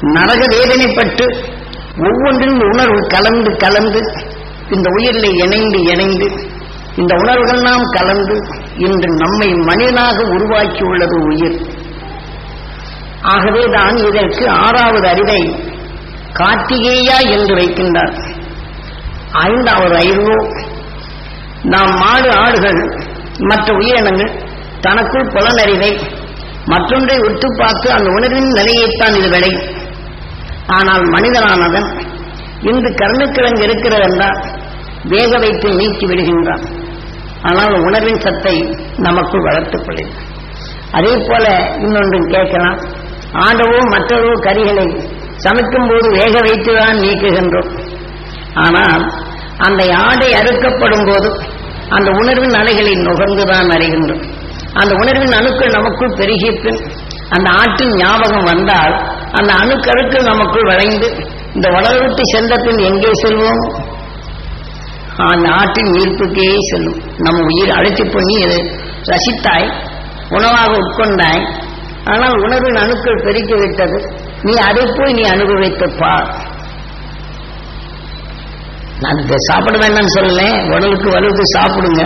நரக வேதனைப்பட்டு ஒவ்வொன்றின் உணர்வு கலந்து கலந்து இந்த உயிரில் இணைந்து இணைந்து இந்த உணர்வுகள்லாம் கலந்து இன்று நம்மை மனிதனாக உருவாக்கியுள்ளது உயிர். ஆகவே தான் இதற்கு ஆறாவது அறிவை கார்த்திகேயா என்று வைக்கின்றார். ஐந்தாவது அறிவோ நாம் மாடு ஆடுகள் மற்ற உயிரினங்கள் தனக்குள் புலனறிவை மற்றொன்றை உற்று பார்த்து அந்த உணர்வின் நிலையைத்தான் இது விளையும் ஆனால் மனிதனானவன் இன்று கருணுக்கிழங்கு இருக்கிறது என்றால் வேக வைத்து நீக்கி விடுகின்றான். ஆனால் உணர்வின் சத்தை நமக்குள் வளர்த்துக் கொள்ளும். அதே போல இன்னொன்றும் கேட்கலாம். ஆண்டவோ மற்றவோ கரிகளை சமைக்கும் போது வேக வைத்துதான் நீக்குகின்றோம். ஆனால் அந்த ஆடை அறுக்கப்படும் போது அந்த உணர்வின் அலைகளை நுகர்ந்துதான் அறிகின்றோம். அந்த உணர்வின் அணுக்கள் நமக்குள் பெருகிய பின் அந்த ஆட்டின் ஞாபகம் வந்தால் அந்த அணுக்கருக்கள் நமக்குள் வளைந்து இந்த வளர்விட்டு சென்ற பின் எங்கே செல்வோம்? அந்த ஆற்றின் ஈர்ப்புக்கே செல்லும். நம்ம உயிர் அழைத்து பண்ணி இது ரசித்தாய் உணவாக உட்கொண்டாய். ஆனால் உணர்வின் அணுக்கள் பெருக்கி விட்டது. நீ அதை போய் நீ அனுபவித்து பார். நான் இதை சாப்பிட வேண்டாம்னு சொல்லலேன் உடலுக்கு வலுவுக்கு சாப்பிடுங்க.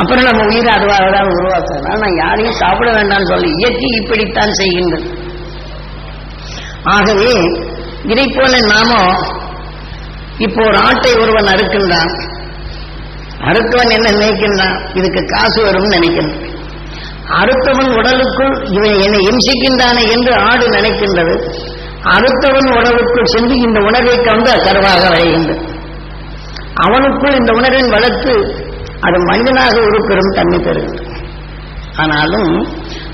அப்புறம் நம்ம உயிரை அதுவாக தான் உருவாக்கலாம் நான் யாரையும் சாப்பிட வேண்டாம்னு சொல்ல இயற்கை இப்படித்தான் செய்கின்றது. ஆகவே இதை போல நாமோ இப்போ ஒரு ஆட்டை ஒருவன் அறுக்கின்றான். அறுத்தவன் என்ன நினைக்கின்றான்? இதுக்கு காசு வரும்னு நினைக்கின்றான். அறுத்தவன் உடலுக்குள் இவன் என்னை இம்சிக்கின்றானே என்று ஆடு நினைக்கின்றது. அறுத்தவன் உடலுக்குள் சென்று இந்த உணர்வை கண்டு கருவாக வரைகின்றது அவனுக்குள் இந்த உணர்வின் வளர்த்து அது மனிதனாக உருப்பெறும் தன்மை பெறுகின்றது ஆனாலும்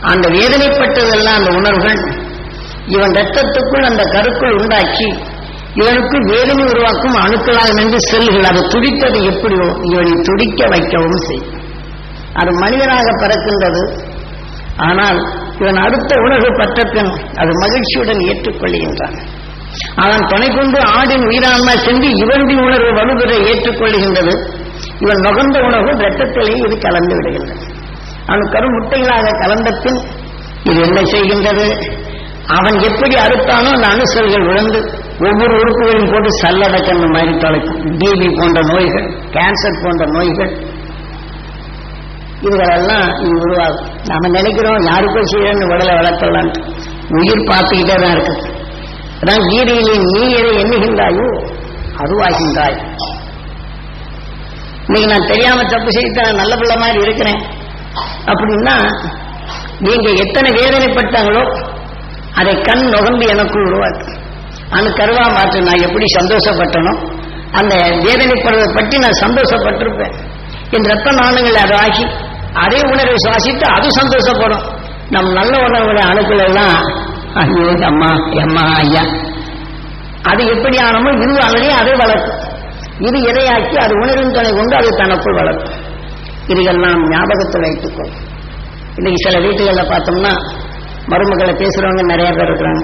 அந்த வேதனைப்பட்டதெல்லாம் அந்த உணர்வுகள் இவன் ரத்தத்துக்குள் அந்த கருக்குள் உண்டாக்கி இவனுக்கு வேதனை உருவாக்கும் அணுக்களாக நின்று செல்கள் அது துடித்தது எப்படியோ இவனை துடிக்க வைக்கவும் செய்யும். அது மனிதனாக பறக்கின்றது. ஆனால் இவன் அடுத்த உணவு பற்றத்தின் அது மகிழ்ச்சியுடன் ஏற்றுக்கொள்கின்றான். அவன் துணை கொண்டு ஆடின் உயிரான்மா சென்று இவன்பின் உணர்வு வலுபெற ஏற்றுக்கொள்கின்றது. இவன் நுகர்ந்த உணவு ரத்தத்திலே இது கலந்து விடுகின்றது. அவன் கரு முட்டைகளாக கலந்த பின் இது என்ன செய்கின்றது? அவன் எப்படி அறுத்தானோ அந்த அணுசல்கள் விழுந்து ஒவ்வொரு உறுப்புகளையும் போட்டு சல்லடக்கண்ணு மாதிரி தொலைக்கும். டிபி போன்ற நோய்கள் கேன்சர் போன்ற நோய்கள். இதுகளெல்லாம் இது உருவாகும். நாம நினைக்கிறோம் யாருக்கும் செய்யறன்னு உடலை வளர்த்தலான்ட்டு உயிர் பார்த்துக்கிட்டே தான் இருக்கு. அதான் கீதையிலே நீ எண்ணுகின்றாயோ அதுவாகின்றாய். இன்னைக்கு நான் தெரியாம தப்பு செய்து நல்ல பிள்ளை மாதிரி இருக்கிறேன். அப்படின்னா நீங்க எத்தனை வேதனைப்பட்டாங்களோ அதை கண் நுகம்பு எனக்குள் உருவாக்கு. அந்த கருவா மாற்று. நான் எப்படி சந்தோஷப்பட்டனோ அந்த வேதனைப்படுறதை பற்றி நான் சந்தோஷப்பட்டிருப்பேன். என் ரத்த நாணங்கள் அதை ஆகி அதே உணர்வை சுவாசித்து அது சந்தோஷப்படும். நம் நல்ல உணர்வுகளை அணுக்கள் ஐயோ அம்மா அம்மா ஐயா. அது எப்படி ஆனமோ இது ஆல்ரெடி அதை வளர்க்கும். இது இரையாக்கி அது உணர்வின் துணை கொண்டு அது தனக்குள் வளர்க்கும். இதுகெல்லாம் ஞாபகத்தில் வைத்துக்கொள். இன்னைக்கு சில வீட்டுகளில் பார்த்தோம்னா மருமகளை பேசுறவங்க நிறைய பேர் இருக்கிறாங்க.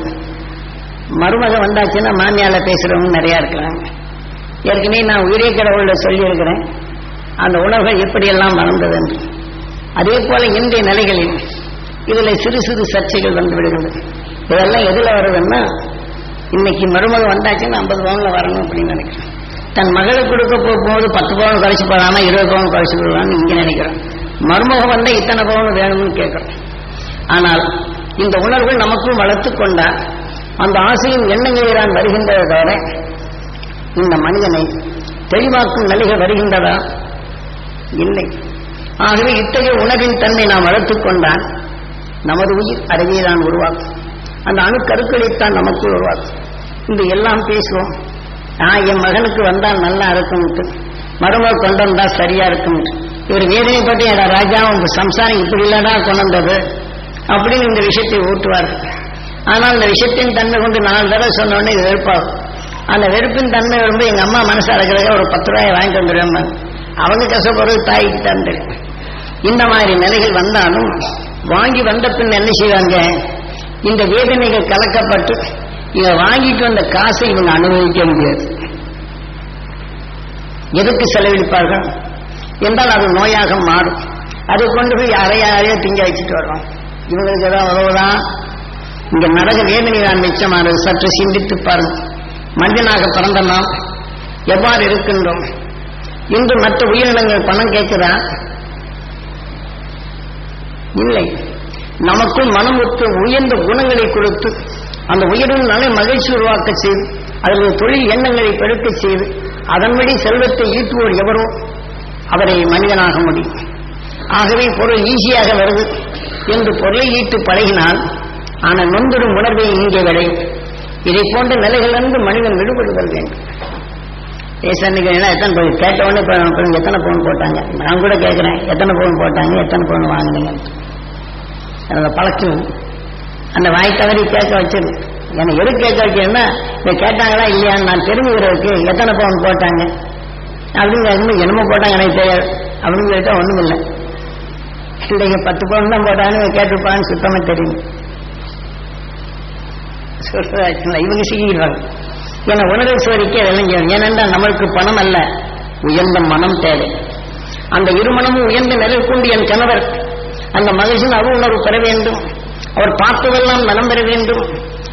மருமக வந்தாச்சுன்னா மாமியால பேசுறவங்க நிறைய இருக்கிறாங்க. ஏற்கனவே நான் உயிரிய கடவுள சொல்லியிருக்கிறேன். அந்த உணர்வுகள் எப்படியெல்லாம் வளர்ந்தது என்று. அதே போல இன்றைய நிலைகளில் இதுல சிறு சிறு சர்ச்சைகள் வந்து விடுகிறது இதெல்லாம் எதுல வருதுன்னா இன்னைக்கு மருமக வந்தாச்சுன்னா ஐம்பது பவுன்ல வரணும் அப்படின்னு நினைக்கிறேன். தன் மகளுக்கு கொடுக்க போகும்போது பத்து பவுன் கழிச்சு போகலாமா இருபது பவுன் கழிச்சு போடலாம்னு இங்கே நினைக்கிறோம் மருமகம் வந்தால் இத்தனை பவுன் வேணும்னு கேட்குறோம் ஆனால் இந்த உணர்வு நமக்கும் வளர்த்து கொண்டா அந்த ஆசையும் எண்ணங்களில்தான் வருகின்றதை தவிர இந்த மனிதனை தெளிவாக்கும் நிலைகள் வருகின்றதா? இல்லை. ஆகவே இத்தகைய உணர்வின் தன்மை நாம் வளர்த்துக் கொண்டால் நமது உயிர் அறிவை தான் உருவாக்கும் அந்த அணுக்கருக்களைத்தான் நமக்குள் உருவாக்கும். இந்த எல்லாம் பேசுவோம். நான் என் மகனுக்கு வந்தால் நல்லா இருக்கும்ட்டு. மருமக கொண்டு வந்தா சரியா இருக்கும் இவர் வேதனைப்பட்டு என் ராஜா உங்க சம்சாரம் இப்படி இல்லடா கொண்டு வந்தது? அப்படின்னு இந்த விஷயத்தை ஊட்டுவார்கள் ஆனால் இந்த விஷயத்தின் தன்மை கொண்டு நாலு தடவை சொன்னோடனே இது வெறுப்பாகும். அந்த வெறுப்பின் தன்மை ரொம்ப எங்க அம்மா மனசு அடக்கிறத ஒரு பத்து ரூபாய் வாங்கிட்டு வந்துடுவேன் அவங்க கஷ்டப்படுறது தாய்க்கு தான் இந்த மாதிரி நிலைகள் வந்தாலும் வாங்கி வந்த பின் என்ன செய்வாங்க? இந்த வேதனைகள் கலக்கப்பட்டு இவங்க வாங்கிட்டு வந்த காசை இவங்க அனுபவிக்க முடியாது. எதுக்கு செலவழிப்பார்கள் என்றால் அது நோயாக மாறும். அதை கொண்டு போய் யாரை யாரையோ திங்க வச்சுட்டு வர்றோம் இவங்களுக்கு ஏதாவது உறவுதான் இங்க நரக வேதனை தான் மிச்சமானது. சற்று சிந்தித்து பாருங்கள் மனிதனாக பிறந்த நாம் எவ்வாறு இருக்கின்றோம்? இன்று மற்ற உயிரினங்கள் பணம் கேட்குதா? இல்லை. நமக்குள் மனம் ஒத்து உயர்ந்த குணங்களை கொடுத்து அந்த உயிரின் நல்ல மகிழ்ச்சி உருவாக்க செய்து அதில் தொழில் எண்ணங்களை பெருக்க செய்து அதன்படி செல்வத்தை ஈட்டுவோர் எவரோ? அவரை மனிதனாக முடியும். ஆகவே பொருள் ஈஸியாக வருது. என்று பொருளை ஈட்டு பழகினால் ஆனால் நொந்துடும் உணர்வை இங்கே வரை. இதை போன்ற நிலைகளிலிருந்து மனிதன் விடுபடுதல் வேண்டும். எத்தனை போய் கேட்டவொடனே எத்தனை பவுன் போட்டாங்க? நான் கூட கேட்குறேன் எத்தனை பவுன் போட்டாங்க எத்தனை பவுன் வாங்கினீங்க? அந்த பழக்கம். அந்த வாய் தவறி கேட்க வச்சிரு என்னை எது கேட்க வைக்கிறேன்னா இதை கேட்டாங்களா இல்லையான்னு நான் தெரிஞ்சுக்கிறதுக்கு எத்தனை பவுன் போட்டாங்க? அப்படின்னு என்னமோ போட்டாங்க எனக்கு தெரியாது. அப்படின்னு கேட்டா ஒன்றும் இல்லை இல்லைங்க பத்து பவுன் தான் போட்டாங்கன்னு கேட்டுப்பான்னு சுத்தமாக தெரியும் சொல்றாச்சுங்களா? இவங்க செய்கிறாங்க என உணர்வு சோதிக்க அதெல்லாம் ஏனென்றா ஏனென்றால் நம்மளுக்கு பணம் அல்ல. உயர்ந்த மனம் தேவை. அந்த இருமனமும் உயர்ந்த நிலை கொண்டு என் கணவர் அந்த மகிழ்ச்சியின் அரு உணர்வு பெற வேண்டும். அவர் பார்த்ததெல்லாம் நலம் பெற வேண்டும்.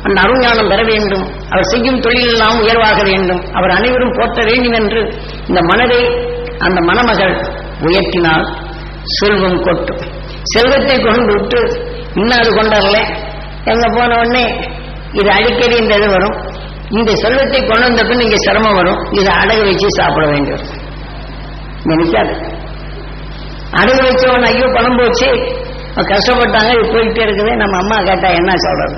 அந்த அருஞானம் பெற வேண்டும். அவர் செய்யும் தொழிலெல்லாம் உயர்வாக வேண்டும். அவர் அனைவரும் போற்ற வேண்டும் என்று இந்த மனதை அந்த மணமகள் உயர்த்தினால் செல்வம் கொட்டும் செல்வத்தை கொண்டு விட்டு இன்னாது கொண்டாடல எங்க போன உடனே இது அடிக்கடி இந்த இது வரும். இந்த செல்வத்தை கொண்டு வந்த பின் இங்க சிரமம் வரும். இதை அடகு வச்சு சாப்பிட வேண்டியது நினைக்காது அடகு வச்சவன் ஐயோ பணம் போச்சு. கஷ்டப்பட்டாங்க இது போயிட்டே இருக்குது. நம்ம அம்மா கேட்டா என்ன சொல்றது?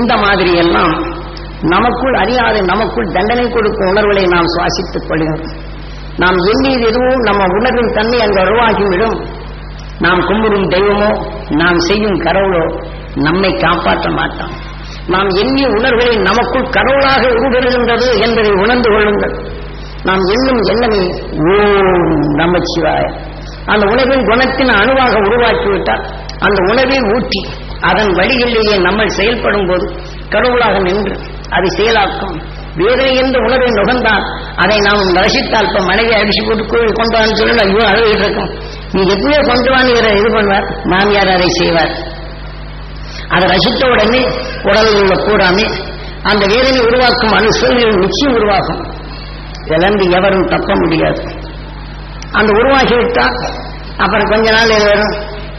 இந்த மாதிரி எல்லாம் நமக்குள் அறியாத நமக்குள் தண்டனை கொடுக்கும் உணர்வுகளை நாம் சுவாசித்துக் கொள்கிறோம். நாம் எண்ணியது எதுவும் நம்ம உணர்வின் தன்மை அங்கு உருவாகிவிடும். நாம் கும்பிடும் தெய்வமோ நாம் செய்யும் கடவுளோ நம்மை காப்பாற்ற மாட்டோம் நாம் எண்ணிய உணர்வுகளை நமக்குள் கடவுளாக உருவெறுகின்றது என்பதை உணர்ந்து கொள்ளுங்கள். நாம் எண்ணும் எண்ணமே ஓம் நமச்சிவாய. அந்த உணவின் குணத்தின் அணுவாக உருவாக்கிவிட்டால் அந்த உணவை ஊற்றி அதன் வழியிலேயே நம்ம செயல்படும் போது கடவுளாக நின்று அதை செயலாக்கும். வேதனை என்று உணர்வை நுகர்ந்தான் அதை நாம் ரசித்தால் இப்ப மனைவி அடிச்சு போட்டு கோவில் கொண்டுவான்னு சொல்லி ஐயோ அழுகிட்டு இருக்கும். நீ எப்படியோ கொண்டு வான்னு இது பண்ணுவார். மாமியார் அதை செய்வார். அதை ரசித்த உடனே உடலில் உள்ள கூடாமே அந்த வேதனை உருவாக்கும் அணு சூழ்நிலை நிச்சயம் உருவாகும் இழந்து எவரும் தப்ப முடியாது. அந்த உருவாகிவிட்டால் அப்புறம் கொஞ்ச நாள் இது வரும்.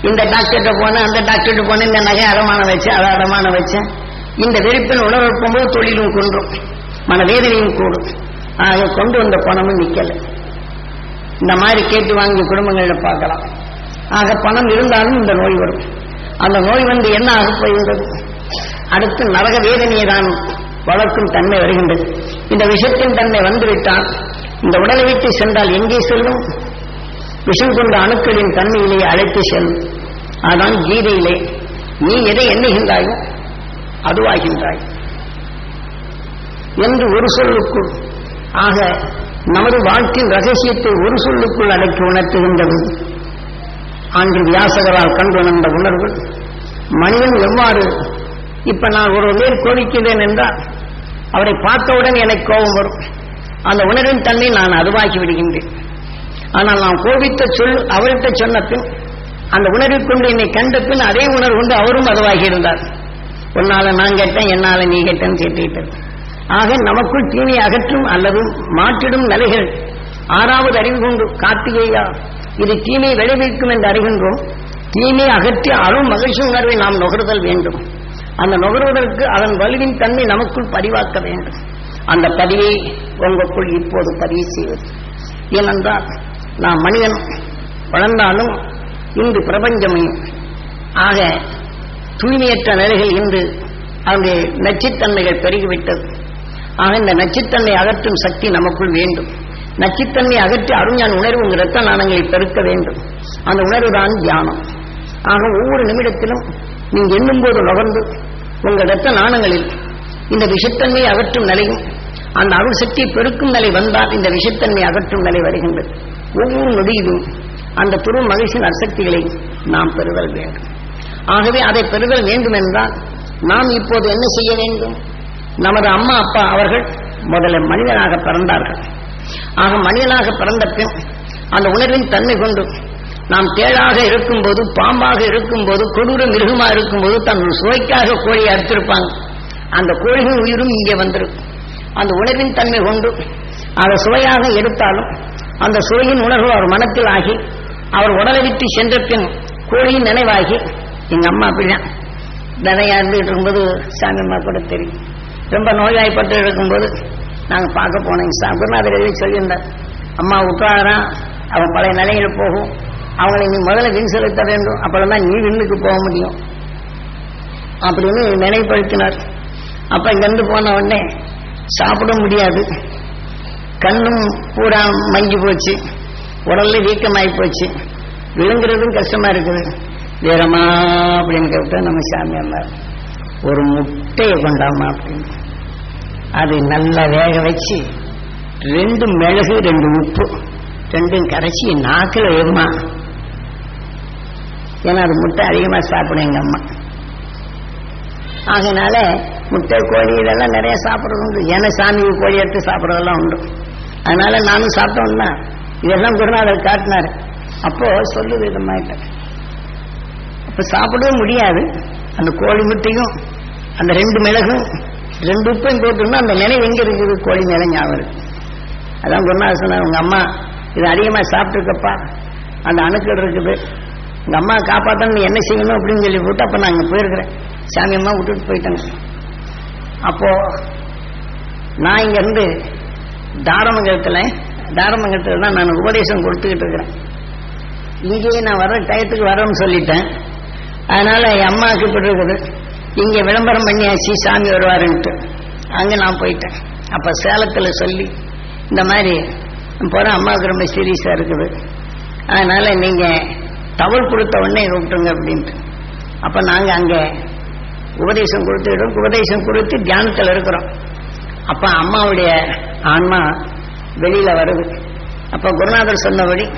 இந்த டாக்டர்கிட்ட போனேன் அந்த டாக்டர்கிட்ட போனேன் இந்த நகை அடமானம் வச்சேன் அதை அடமானம் வச்சேன். இந்த வெறுப்பின் உணர்வு போது தொழிலும் குன்றும். மனவேதனையும் கூடும். ஆக கொண்டு வந்த பணமும் நிக்கல. இந்த மாதிரி கேட்டு வாங்கி குடும்பங்களில் பார்க்கலாம். ஆக பணம் இருந்தாலும் இந்த நோய் வரும். அந்த நோய் வந்து என்ன ஆகப் போகின்றது? அடுத்து நரக வேதனையை தான் வளர்க்கும் தன்மை வருகின்றது. இந்த விஷத்தின் தன்மை வந்துவிட்டால் இந்த உடலை விட்டு சென்றால் எங்கே செல்லும்? விஷம் கொண்ட அணுக்களின் தன்மையிலே அழைத்து செல்லும். அதான் கீதையிலே நீ எதை எண்ணுகின்றாயோ அதுவாகின்றாய். என்று ஒரு சொல்லுக்குள். ஆக நமது வாழ்க்கையின் ரகசியத்தை ஒரு சொல்லுக்குள் அடக்கி உணர்த்துகின்றது. அன்று வியாசகரால் கண்டுணர்ந்த உணர்வு. மனிதன் எவ்வாறு இப்ப நான் ஒரு பேர் கோபிக்கிறேன் என்றால் அவரை பார்த்தவுடன் எனக்கு கோபம் வரும். அந்த உணர்வின் தன்மை நான் அதுவாக்கி விடுகின்றேன். ஆனால் நான் கோபித்த சொல் அவர்கிட்ட சொன்ன பின் அந்த உணர்வை கொண்டு என்னை கண்ட பின் அதே உணர்வு கொண்டு அவரும் அதுவாகி இருந்தார். உன்னால நான் கேட்டேன் என்னால நீ கேட்டேன்னு கேட்டுக்கிட்டது. ஆக நமக்குள் தீமை அகற்றும் அல்லது மாற்றிடும் நிலைகள். ஆறாவது அறிவு கொண்டு கார்த்திகேயா இது தீமை விளைவிக்கும் என்று அறிகின்றோம். தீமை அகற்றி அருள் மகிழ்ச்சி உணர்வை நாம் நுகர்தல் வேண்டும். அந்த நுகர்வதற்கு அதன் வலுவின் தன்மை நமக்குள் பதிவாக்க வேண்டும். அந்த பதிவை உங்களுக்குள் இப்போது பதிவு செய்வது. ஏனென்றால் நாம் மனிதன் வளர்ந்தாலும் இன்று பிரபஞ்சமையும் ஆக தூய்மையற்ற நிலைகள் இன்று அங்கே நச்சுத்தன்மைகள் பெருகிவிட்டது. ஆக இந்த நச்சுத்தன்மை அகற்றும் சக்தி நமக்குள் வேண்டும். நச்சுத்தன்மை அகற்றி அருஞான் உணர்வு உங்கள் இரத்த நாணங்களை பெருக்க வேண்டும். அந்த உணர்வு தான் தியானம். ஆக ஒவ்வொரு நிமிடத்திலும் நீங்கள் எண்ணும்போது நுகர்ந்து உங்கள் இரத்த நாணங்களில் இந்த விஷத்தன்மையை அகற்றும் நிலையும் அந்த அருள் சக்தியை பெருக்கும் நிலை வந்தால் இந்த விஷத்தன்மை அகற்றும் நிலை வருகின்றது. ஒவ்வொரு நொடியிலும் அந்த துரு மகிழ்ச்சியின் அசக்திகளை நாம் பெறுதல் வேண்டும். ஆகவே அதை பெறுதல் வேண்டும் என்றால் நாம் இப்போது என்ன செய்ய வேண்டும்? நமது அம்மா அப்பா அவர்கள் முதல்ல மனிதனாக பிறந்தார்கள். ஆக மனிதனாக பிறந்த பின் அந்த உணர்வின் தன்மை கொண்டு நாம் தேழாக இருக்கும்போது பாம்பாக இருக்கும்போது கொடூர மிருகமா இருக்கும்போது தன் சுவைக்காக கோழியை அறுத்திருப்பாங்க. அந்த கோழியின் உயிரும் இங்கே வந்திருக்கும். அந்த உணர்வின் தன்மை கொண்டு அதை சுவையாக எடுத்தாலும் அந்த சுவையின் உணர்வு அவர் மனத்தில் ஆகி அவர் உடலை விட்டு சென்ற பின் கோழியின் நினைவாகி எங்க அம்மா அப்படிதான். நிறையா இருந்துகிட்டு இருக்கும்போது சாமி அம்மா கூட தெரியும். ரொம்ப நோய்வாய்ப்பட்டு இருக்கும்போது நாங்கள் பார்க்க போனோம். சா குருநாதர் எழுதி சொல்லியிருந்தார். அம்மா உட்காரான். அவன் பழைய நிலையில் போகும். அவங்களை நீ முதல்ல வின் செலுத்த வேண்டும். அப்பதான் நீ விண்ணுக்கு போக முடியும். அப்படின்னு நினைப்படுத்தினார் அப்ப இங்கிருந்து போன உடனே சாப்பிட முடியாது. கண்ணும் பூரா மங்கி போச்சு. உடல்ல வீக்கமாகி போச்சு. விழுங்குறதும் கஷ்டமா இருக்குது. வீரமா அப்படின்னு கேட்டா நம்ம சாமி அம்மா ஒரு முட்டையை கொண்டாமா அப்படின்னு. அது நல்லா வேக வச்சு ரெண்டு மிளகு ரெண்டு உப்பு ரெண்டும் கரைச்சி நாக்கில் வேகுமா ஏன்னா அது முட்டை அதிகமாக சாப்பிடும் எங்கள் அம்மா. அதனால முட்டை கோழி இதெல்லாம் நிறைய சாப்பிட்றது உண்டு. ஏன்னா சாமி கோழி எடுத்து சாப்பிட்றதெல்லாம் உண்டு. அதனால நானும் சாப்பிட்டோம்னா இதெல்லாம் குருநாதர் காட்டினார். அப்போ சொல்லுது விதமாயிட்டேன் அப்போ சாப்பிடவும் முடியாது. அந்த கோழி முட்டையும் அந்த ரெண்டு மிளகும் ரெண்டு உப்பையும் போட்டோம்னா அந்த நினைவு எங்க இருக்குது? கோழி நிலை ஞாபகம் இருக்கு. அதான் குருநாசன் சொன்னார் உங்க அம்மா இது அதிகமா சாப்பிட்டுருக்கப்பா. அந்த அணுக்கள் இருக்குது. உங்க அம்மா காப்பாத்தணும் என்ன செய்யணும்? அப்படின்னு சொல்லி போட்டு அப்ப நான் அங்க போயிருக்கிறேன். சாமி அம்மா விட்டுட்டு போயிட்டேங்க. அப்போ நான் இங்க இருந்து தாரமங்கலத்துல தாரமங்கலத்துல தான் நான் உபதேசம் கொடுத்துக்கிட்டு இருக்கிறேன். இங்கேயே நான் வர டயத்துக்கு வரேன்னு சொல்லிட்டேன். அதனால என் அம்மாவுக்கு இப்படி இருக்குது இங்க விளம்பரம் பண்ணியாச்சு சாமி வருவாருன்ட்டு. அங்க நான் போயிட்டேன். அப்ப சேலத்துல சொல்லி இந்த மாதிரி போற அம்மாவுக்கு ரொம்ப சீரியஸா இருக்குது. அதனால நீங்க தவள் கொடுத்த உடனே கூப்பிட்டுங்க அப்படின்ட்டு. அப்ப நாங்க அங்க உபதேசம் கொடுத்துக்கிட்டோம். உபதேசம் கொடுத்து தியானத்தில் இருக்கிறோம். அப்ப அம்மாவுடைய ஆன்மா வெளியில வருது. அப்ப குருநாதர் சொன்னபடி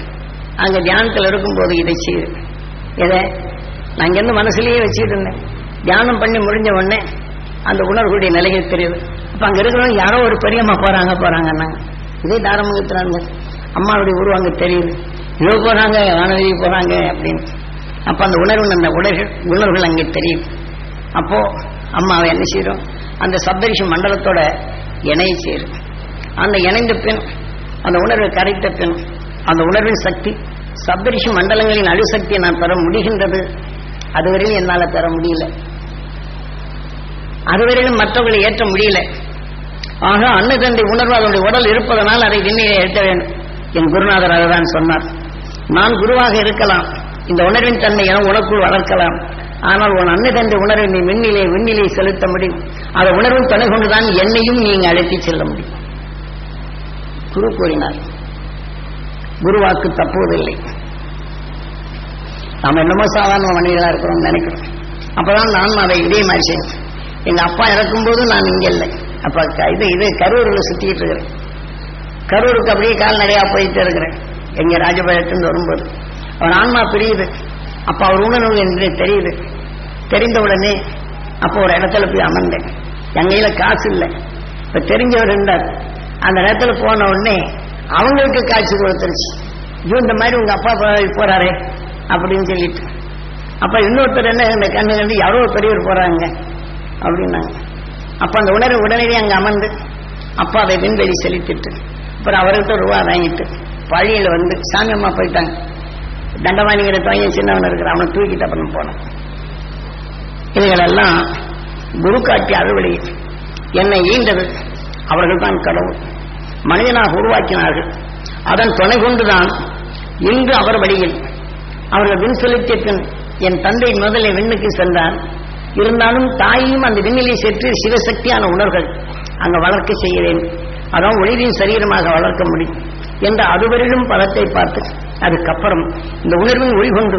அங்க தியானத்தில் இருக்கும்போது இதை செய்யுது எதை? நான் இங்கிருந்து மனசுலயே வச்சுட்டு இருந்தேன். தியானம் பண்ணி முடிஞ்ச உடனே அந்த உணர்வுடைய நிலைகள் தெரியுது. அப்ப அங்க இருக்கிறவங்க யாரோ ஒரு பெரியம்மா போறாங்க போறாங்கன்னாங்க இதே தாரமங்கத்துறாங்க அம்மாவுடைய உருவம் அங்க தெரியுது. இதோ போறாங்க வானவெளி போறாங்க அப்படின்னு. அப்ப அந்த உணர்வு அந்த உடல்கள் உணர்வுகள் அங்கே தெரியுது. அப்போ அம்மாவை என்ன செய்யறோம் அந்த சப்தரிஷி மண்டலத்தோட இணைய சேரும் அந்த இணைந்த பின் அந்த உணர்வை கரைத்த பின் அந்த உணர்வின் சக்தி சப்தரிஷி மண்டலங்களின் அணுசக்தியை நான் பெற முடிகின்றது. அதுவரையிலும் என்னால பெற முடியல. அதுவரையிலும் மற்றவர்களை ஏற்ற முடியல. ஆக அன்ன தந்தை உணர்வு அதனுடைய உடல் இருப்பதனால் அதை விண்ணிலே ஏற்ற வேண்டும். என் குருநாதர் அதுதான் சொன்னார். நான் குருவாக இருக்கலாம். இந்த உணர்வின் தன்மை என உனக்குள் வளர்க்கலாம். ஆனால் உன் அன்ன தந்தை உணர்வை நீ விண்ணிலே விண்ணிலே செலுத்த முடியும். அந்த உணர்வின் துணை கொண்டுதான் என்னையும் நீங்க அழைத்து செல்ல முடியும். குரு கூறினார். குருவாக்கு தப்புவதில்லை. நாம் என்னமோ சாதாரண மனிதர்களா இருக்கிறோம் நினைக்கிறோம். அப்பதான் நான் அதை இதே மாதிரி செய்யணும் எங்க அப்பா இறக்கும்போது நான் இங்க இல்லை. அப்ப க- இது இது கரூர்ல சுத்திட்டு இருக்கிறேன். கரூருக்கு அப்படியே கால்நடையா போயிட்டு இருக்கிறேன். எங்க ராஜபாளையத்திலிருந்து வரும்போது. அவர் ஆன்மா பிரியுது. அப்ப அவர் உணர்வு என்று தெரியுது. தெரிந்த உடனே அப்போ ஒரு இடத்துல போய் அமர்ந்தேன். என் கையில காசு இல்லை. இப்ப தெரிஞ்சவர் இருந்தார். அந்த இடத்துல போன உடனே அவங்களுக்கு காட்சி கொடுத்துருச்சு. ஐயோ இந்த மாதிரி உங்க அப்பா போறாரே அப்படின்னு சொல்லிட்டு. அப்ப இன்னொருத்தர் என்ன இந்த கண்ணு கண்டு யாரோ பெரியவர் போறாங்க. அப்படின்னாங்க. அப்ப அந்த உணர்வு உடனடியே அங்க அமர்ந்து அப்பா அதை விண்வெளி செலுத்திட்டு அப்புறம் அவர்கிட்ட ரூபா வாங்கிட்டு பழியில வந்து சாமி அம்மா போயிட்டாங்க. தண்டவாணிங்கிற பையன் சின்னவன் இருக்கிற அவனை தூக்கிட்டு அப்புறம் போனான். இவைகளெல்லாம் குரு காட்டிய அறுவடை. என்னை ஈண்டது அவர்கள் தான் கடவுள். மனிதனாக உருவாக்கினார்கள். அதன் துணை கொண்டுதான் இன்று அவர் வழியில். அவர்கள் விண் செலுத்திய பின் என் தந்தை முதலில் விண்ணுக்கு சென்றான் இருந்தாலும் தாயும் அந்த விண்ணிலை சென்று சிவசக்தியான உணர்வுகள் அங்க வளர்க்க செய்கிறேன். அதான் உழைவின் சரீரமாக வளர்க்க முடியும். என்ற அதுவரிலும் பலத்தை பார்த்து அதுக்கப்புறம் இந்த உணர்வின் ஒளி கொண்டு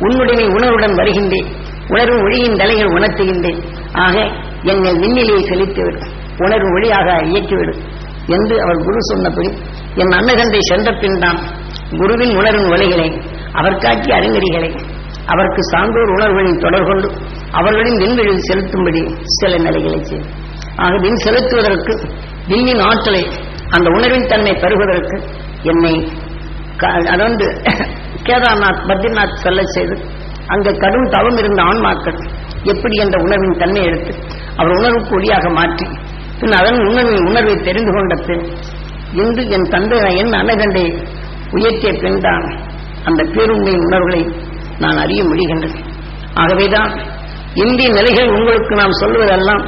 உன்னுடைய உணர்வுடன் வருகின்றேன். உணர்வு ஒளியின் தலைகள் உணர்த்துகின்றேன். ஆக என்னை விண்ணிலையை செலுத்திவிடும் உணர்வு ஒளியாக இயக்கிவிடும் என்று அவர் குரு சொன்னபடி என் அன்னகந்தை சென்ற பின் தான் குருவின் உணர்வின் ஒலைகளை அவர் காட்டிய அறிஞரிகளை அவருக்கு சான்றோர் உணர்வுகளின் தொடர்கொண்டு கொண்டு அவர்களின் விண்வெளியில் செலுத்தும்படி சில நிலைகளை செய்யும். ஆக விண் செலுத்துவதற்கு விண்ணின் ஆற்றலை அந்த உணர்வின் தன்மை பெறுவதற்கு என்னை க- அதாவது கேதார்நாத் பத்ரிநாத் செல்ல செய்து அங்கே கடும் தவம் இருந்த ஆன்மாக்கள் எப்படி என்ற உணர்வின் தன்மை எடுத்து அவர் உணர்வுக்கு ஒளியாக மாற்றி பின் அதன் உணர்வின் உணர்வை தெரிந்து கொண்ட பின் இன்று என் தந்தை என் அன்னகண்டை உயர்த்திய பின் தான் அந்த பேருண்மை உணர்வுகளை நான் அறிய முடிகின்றேன் ஆகவேதான் இந்திய நிலைகள் உங்களுக்கு நாம் சொல்வதெல்லாம்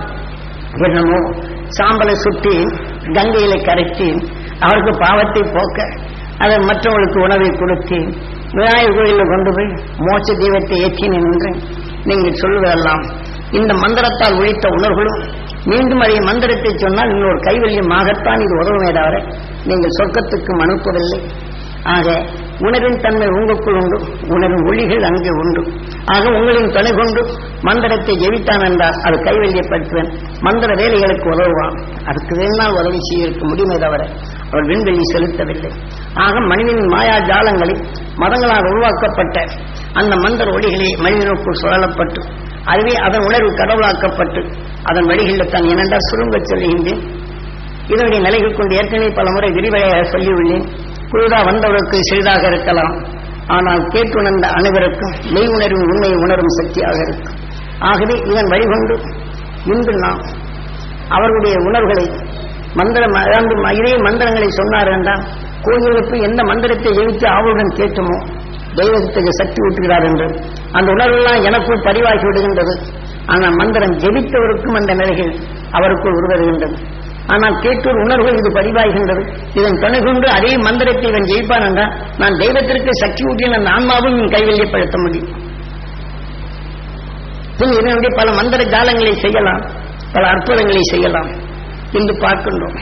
என்னமோ சாம்பலை சுட்டி கங்கையில கரைச்சி அவருக்கு பாவத்தை போக்க அதை மற்றவர்களுக்கு உணவை கொடுத்து விநாயகர் கோயிலில் கொண்டு போய் மோட்ச தெய்வத்தை ஏற்றி நின்று நீங்கள் சொல்வதெல்லாம் இந்த மந்திரத்தால் ஒழித்த உணர்வுகளும் மீண்டும் அதே மந்திரத்தை சொன்னால் இன்னொரு கைவல்யமாகத்தான் இது உதவுமே தவிர நீங்கள் சொர்க்கத்துக்கு அனுப்பவில்லை ஆக உணர்வின் தன்மை உங்களுக்குள் உண்டு உணரும் ஒளிகள் அங்கே உண்டு. ஆக உங்களின் துணை கொண்டு மந்திரத்தை ஜெயித்தான் என்றால் அது கைவல்யப்படுத்துவேன். மந்திர வேலைகளுக்கு உதவுவான். அதுக்கு வேணால் உதவி செய்ய முடியுமே தவிர அவர் விண்வெளி செலுத்தவில்லை. ஆக மனிதனின் மாயா ஜாலங்களில் மதங்களால் உருவாக்கப்பட்ட அந்த மந்திர ஒளிகளை மனிதனுக்குள் சுழலப்பட்டு அதுவே அதன் உணர்வு கடவுளாக்கப்பட்டு அதன் வழிகளில் தான் என்னென்றா சுருங்கச் சொல்லுகின்றேன். இதனுடைய நிலைகள் கொண்டு ஏற்கனவே பல முறை விரிவடையாக சொல்லியுள்ளேன். புதிதாக வந்தவருக்கு சிறிதாக இருக்கலாம். ஆனால் கேட்டுணர்ந்த அனைவருக்கும் மெய் உணர்வு உண்மையை உணரும் சக்தியாக இருக்கும். ஆகவே இதன் வழிகொண்டு இன்று நாம் அவர்களுடைய உணர்வுகளை மந்திரம் அதாவது இதே மந்திரங்களை சொன்னார் என்றால் கோயிலுக்கு எந்த மந்திரத்தை எழுத்து ஆவலுடன் கேட்டுமோ தெய்வத்துக்கு சக்தி ஊட்டுகிறார் என்று. அந்த உணர்வெல்லாம் எனக்குள் பதிவாகி விடுகின்றது. ஆனால் மந்திரம் ஜெபித்தவருக்கும் அந்த நிலைகள் அவருக்குள் உருவருகின்றது. ஆனால் கேட்டூர் உணர்வு இது பதிவாகின்றது இதன் துணை கொண்டு அதே மந்திரத்தை இவன் ஜெயிப்பான் என்றால் நான் தெய்வத்திற்கு சக்தி ஊட்டிய அந்த ஆன்மாவும் இவன் கைவல்யப்படுத்த முடியும். இதனுடைய பல மந்திர ஜாலங்களை செய்யலாம் பல அற்புதங்களை செய்யலாம் என்று பார்க்கின்றோம்.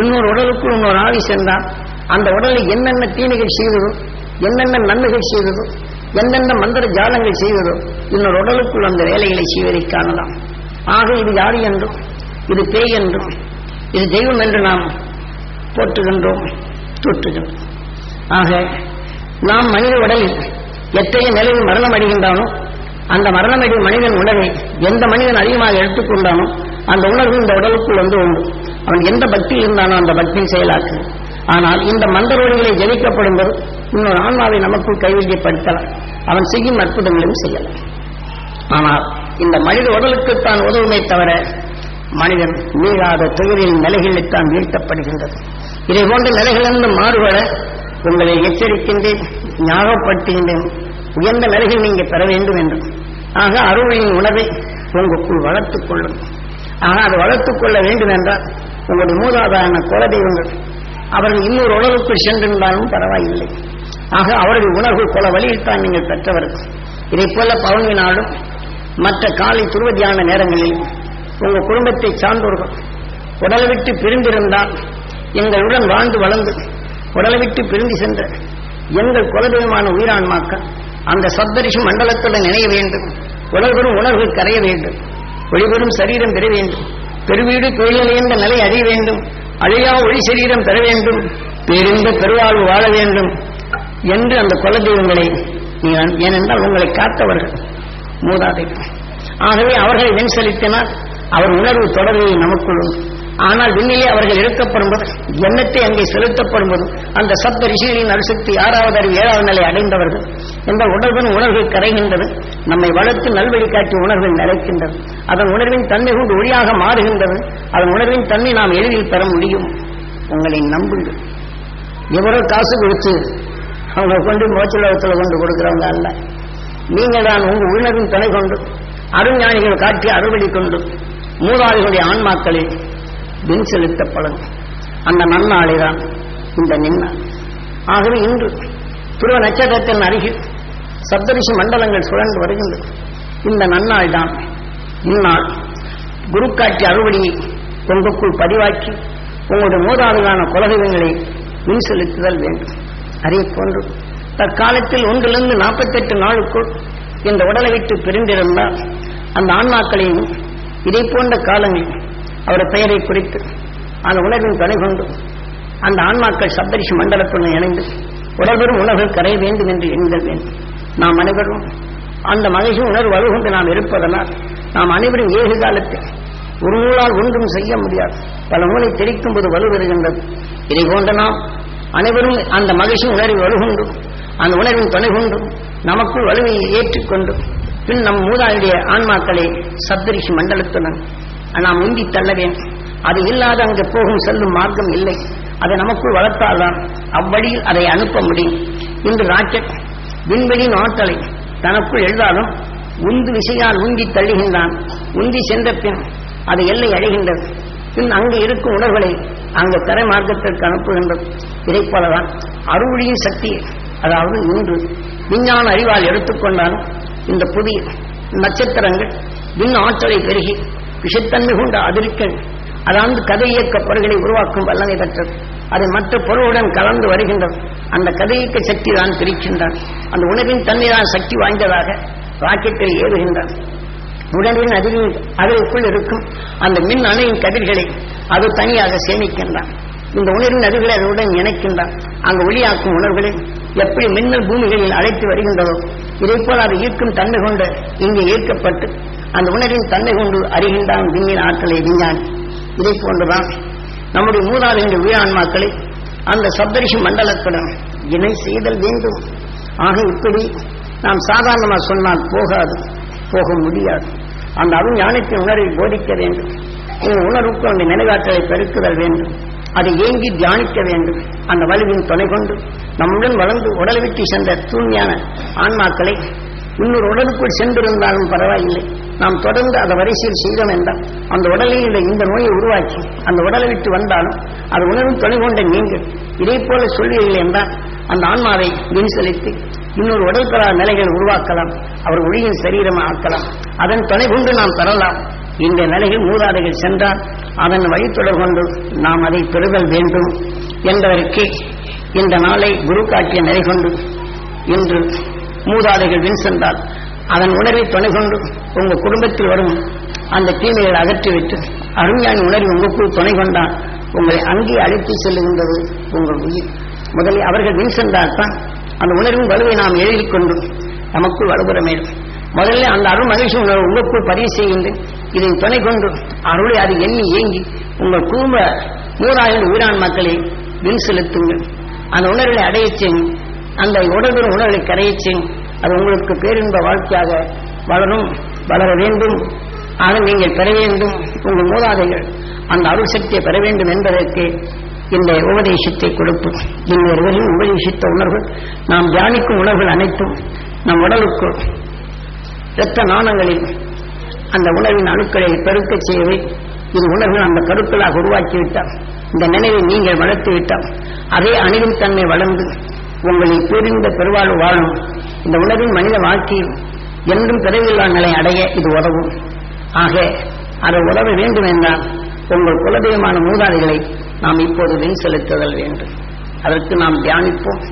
இன்னொரு உடலுக்குள் இன்னொரு ஆவி சென்றால் அந்த உடலை என்னென்ன தீமைகள் செய்ததோ என்னென்ன நன்மைகள் செய்ததோ எந்தெந்த மந்திர ஜாலங்கள் செய்ததோ இன்னொரு உடலுக்குள் அந்த வேலைகளை செய்வதை காணலாம். ஆக இது யாரு என்றும் இது பேய் என்றும் இது தெய்வம் என்று நாம் போற்றுகின்றோம் தூற்றுகின்றோம் ஆக நாம் மனித உடலில் எத்தகைய நிலையில் மரணம் அடைகின்றானோ அந்த மரணமடையும் மனிதன் உணர்வை எந்த மனிதன் அதிகமாக எடுத்துக்கொண்டானோ அந்த உணர்வு இந்த உடலுக்குள் வந்து உண்டு. அவன் எந்த பக்தி இருந்தானோ அந்த பக்தியை செயலாக்கு ஆனால் இந்த மந்தரோடிகளை ஜெயிக்கப்படும் போது இன்னொரு ஆன்மாவை நமக்குள் கைவல்யப்படுத்தலாம் அவன் செய்யும் அற்புதங்களையும் செய்யலாம். ஆனால் இந்த மனித உடலுக்குத்தான் உதவுமே தவிர மனிதன் மீளாத துயரில் நிலைகளில்தான் வீழ்த்தப்படுகின்றது. இதை போன்ற நிலைகளிலிருந்து மாறுபட உங்களை எச்சரிக்கின்றேன் ஞாபகப்படுத்துகின்றேன். உயர்ந்த நிலைகள் நீங்க பெற வேண்டும் என்று. ஆக அருளின் உணவை உங்களுக்குள் வளர்த்துக் கொள்ளும். ஆக அதை வளர்த்துக் கொள்ள வேண்டும் என்றால் உங்களுடைய மூதாதாரண குலதெய்வங்கள் அவர்கள் இன்னொரு உணர்வுக்கு சென்றிருந்தாலும் பரவாயில்லை. ஆக அவருடைய உணர்வு கொல வழியில் தான் நீங்கள் பெற்றவர்கள். இதை போல பவுனினாலும் மற்ற காலை துருவதியான நேரங்களில் உங்கள் குடும்பத்தை சார்ந்தோர்கள் உடலை விட்டு பிரிந்திருந்தால் எங்களுடன் வாழ்ந்து வளர்ந்து உடலை விட்டு பிரிந்து சென்ற எங்கள் குலதெய்வமான உயிரான்மாக்கள் அந்த சப்தரிஷி மண்டலத்துடன் இணைய வேண்டும். உடல்பெறும் உணர்வு கரைய வேண்டும். ஒளிபெறும் சரீரம் பெற வேண்டும். பெருவீடு தொழிலடைந்த நிலை அறிய வேண்டும். அழியா ஒளி சரீரம் பெற வேண்டும். பேரிந்த பெருவாழ்வு வாழ வேண்டும் என்று அந்த குலதெய்வங்களை ஏனென்றால் உங்களை காத்தவர்கள். மூதாதைகள். ஆகவே அவர்களை வெண் செலுத்தினால் அவர் உணர்வு தொடர்பை நமக்குள்ளும். ஆனால் விண்ணிலே அவர்கள் எடுக்கப்படும் போது எண்ணத்தை அங்கே செலுத்தப்படும் போதும் அந்த சப்த ரிஷிகளின் அரிசக்தி ஆறாவது அறிவு ஏழாவது நிலை அடைந்தவர்கள் என்ற உணர்வின் உணர்வு கரைகின்றது நம்மை வளர்த்து நல்வழி காட்டி உணர்வு நிலைக்கின்றது. அதன் உணர்வின் தன்மை கொண்டு ஒளியாக மாறுகின்றது. அதன் உணர்வின் தன்மை நாம் எளிதில் பெற முடியும். உங்களை நம்புங்கள். எவரோ காசு கொடுத்து அவங்க கொண்டு மோச்சலோகத்தில் கொண்டு கொடுக்கிறவங்க அல்ல. நீங்கள் தான் உங்கள் உணர்வின் துணை கொண்டு அருஞானிகள் காட்டி அறுவடை கொண்டு மூதாதிகளுடைய ஆன்மாக்களில் வின் செலுத்தப்படும் அந்த நன்னாளைதான் இந்த நின்னாள் ஆகவே இன்று துருவ நட்சத்திரத்தின் அருகில் சப்தரிஷி மண்டலங்கள் சுழன்று வருகின்றது இந்த நன்னாள் தான் இந்நாள். குரு காட்சி அறுவடையை உங்களுக்குள் பதிவாக்கி உங்களுடைய மூதாதிகளான குலதெய்வங்களை மின் செலுத்துதல் வேண்டும். அதே போன்று தற்காலத்தில் ஒன்றிலிருந்து நாற்பத்தெட்டு நாளுக்குள் இந்த உடலை விட்டு பிரிந்திருந்தால் அந்த ஆன்மாக்களையும் இதை போன்ற காலங்களில் அவர் பெயரை குறித்து அந்த உணர்வின் துணை கொண்டு அந்த ஆன்மாக்கள் சப்தரிஷி மண்டலத்துடன் இணைந்து உடல்பெறும் உணர்வு கரைய வேண்டும் என்று எண்கள் வேண்டும். நாம் அனைவரும் அந்த மகிழ்ச்சி உணர்வு வலுகொண்டு நாம் இருப்பதனால் நாம் அனைவரும் ஏழு காலத்தில் ஒரு நூலால் ஒன்றும் செய்ய முடியாது. பல நூலை தெரிக்கும் போது வலுவருகின்றது இதை போன்ற நாம் அனைவரும் அந்த மகிழ்ச்சி உணர்வு வலுகொண்டும் அந்த உணர்வின் துணை கொண்டும் நமக்குள் வலுவையை ஏற்றுக்கொண்டு பின் நம் மூதாளுடைய ஆன்மாக்களை சப்தரிஷி மண்டலத்துடன் நாம் உந்தி தள்ள வேண்டும் அது இல்லாத அங்கு போகும் செல்லும் மார்க்கம் இல்லை. அதை நமக்குள் வளர்த்தால்தான் அவ்வழியில் அதை அனுப்ப முடியும். இன்று ராக்கெட் விண்வெளியின் ஆற்றலை தனக்குள் எழுதாலும் உந்து விசையால் உந்தி தள்ளுகின்றான். உந்தி சென்ற பின் அது எல்லை அடைகின்றது. பின் அங்கு இருக்கும் உணர்வுகளை அங்கு தரை மார்க்கத்திற்கு அனுப்புகின்றது. இதைப் போலதான் அறுவழியின் சக்தி அதாவது இன்று விஞ்ஞான அறிவால் எடுத்துக்கொண்டாலும் இந்த புதிய நட்சத்திரங்கள் விண் ஆற்றலை பெருகி விஷத்தன்மை கொண்ட அதிர்க்கண் அதாவது கதை இயக்க பொருள்களை உருவாக்கும் வல்லமை பெற்றது. அது மற்ற பொருளுடன் கலந்து வருகின்றது. அந்த கதை இயக்க சக்தி தான் பிரிக்கின்றான் அந்த உணவின் தன்மை தான் சக்தி வாய்ந்ததாக ராக்கெட்டில் ஏறுகின்றான் உடலின் அதிரின் அதற்குள் இருக்கும் அந்த மின் அணையின் கதிர்களை அது தனியாக சேமிக்கின்றான் இந்த உணர்வின் அதிர்களை அதனுடன் இணைக்கின்றான் அங்கு ஒளியாக்கும் உணர்வுகளை எப்படி மின்னல் பூமிகளில் அழைத்து வருகின்றதோ இதைப்போல் அது ஈர்க்கும் தன்மை கொண்டு இங்கே ஈர்க்கப்பட்டு அந்த உணர்வின் தன்மை கொண்டு அறிகின்றான் விண்ணின் ஆற்றலை விஞ்ஞான். இதை போன்றுதான் நம்முடைய மூதாதைய உயிரான்மாக்களை அந்த சப்தரிஷி மண்டலத்துடன் இணை செய்தல் வேண்டும். ஆக இப்படி நாம் சாதாரணமாக சொன்னால் போகாது போக முடியாது. அந்த அருள் ஞானத்தின் உணர்வை போதிக்க வேண்டும். உங்கள் உணர்வுக்கு அந்த நினைவாற்றலை பெருக்குதல் வேண்டும். அதை ஏங்கி தியானிக்க வேண்டும். அந்த வலுவின் துணை கொண்டு நம்முடன் வளர்ந்து உடலை விட்டு சென்ற தூய்மையான ஆன்மாக்களை இன்னொரு உடலுக்குள் சென்றிருந்தாலும் பரவாயில்லை. நாம் தொடர்ந்து அதை வரிசையில் செய்தோம் என்றால் அந்த உடலில் உள்ள இந்த நோயை உருவாக்கி அந்த உடலை விட்டு வந்தாலும் அது உணர்வு துணை கொண்ட நீங்கள் இதே போல சொல்வீர்கள் என்றால் அந்த ஆன்மாவை வீண் இன்னொரு உடல் பெறாத நிலைகள் உருவாக்கலாம். அவர் ஒளியின் சரீரமாக ஆக்கலாம் அதன் துணை கொண்டு நாம் பெறலாம். இந்த நிலையில் மூதாதைகள் சென்றால் அதன் வழித்தொடர் கொண்டு நாம் அதை பெறுதல் வேண்டும் என்பதற்கு இந்த நாளை குரு காட்டிய நிலை கொண்டு இன்று மூதாதைகள் வின் சென்றால் அதன் உணர்வை துணை கொண்டு உங்கள் குடும்பத்தில் வரும் அந்த தீமைகளை அகற்றிவிட்டு அருமையான உணர்வு உங்களுக்குள் துணை கொண்டால் உங்களை அங்கே அழைத்து செல்லுகின்றது உங்கள் உயிர். முதலில் அவர்கள் வின் சென்றால்தான் அந்த உணர்வின் வலுவை நாம் எழுதிக் கொண்டு நமக்குள் வலுபெற மேலும். முதல்ல அந்த அருள் மகிழ்ச்சி உணர்வு உங்களுக்குள் பதிவு செய்கின்றேன் இதை துணை கொண்டு அருளை அது எண்ணி ஏங்கி உங்கள் குடும்ப நூறாயிரம் உயிரான் மக்களை வின் செலுத்துங்கள். அந்த உணர்வை அடையச்சேன் அந்த உடல்பெறும் உணர்வை கரையச்சேன் அது உங்களுக்கு பேரின்ப வாழ்க்கையாக வளரும் வளர வேண்டும். ஆனால் நீங்கள் பெற வேண்டும். உங்கள் மூதாதைகள் அந்த அருள் சக்தியை பெற வேண்டும் என்பதற்கு இந்த உபதேசத்தை கொடுப்பு இன்னொருவரின் உபதேசித்த உணர்வு நாம் தியானிக்கும் உணர்வுகள் அனைத்தும் நம் உடலுக்கு இரத்த நாணங்களில் அந்த உணர்வின் அணுக்களை பெருக்கச் செய்யவே இது உணர்வு அந்த கருக்களாக உருவாக்கிவிட்டால் இந்த நினைவை நீங்கள் வளர்த்துவிட்டால் அதே அணிவும் தன்மை வளர்ந்து உங்களை புரிந்த பெருவாழ்வு வாழும். இந்த உணர்வின் மனித வாழ்க்கையில் என்றும் பிறவில்லா நிலை அடைய இது உதவும். ஆக அதை உதவ வேண்டும் என்றால் உங்கள் குலதெய்வமான மூதாதைகளை நாம் இப்போது வின் செலுத்துதல் வேண்டும். அதற்கு நாம் தியானிப்போம்.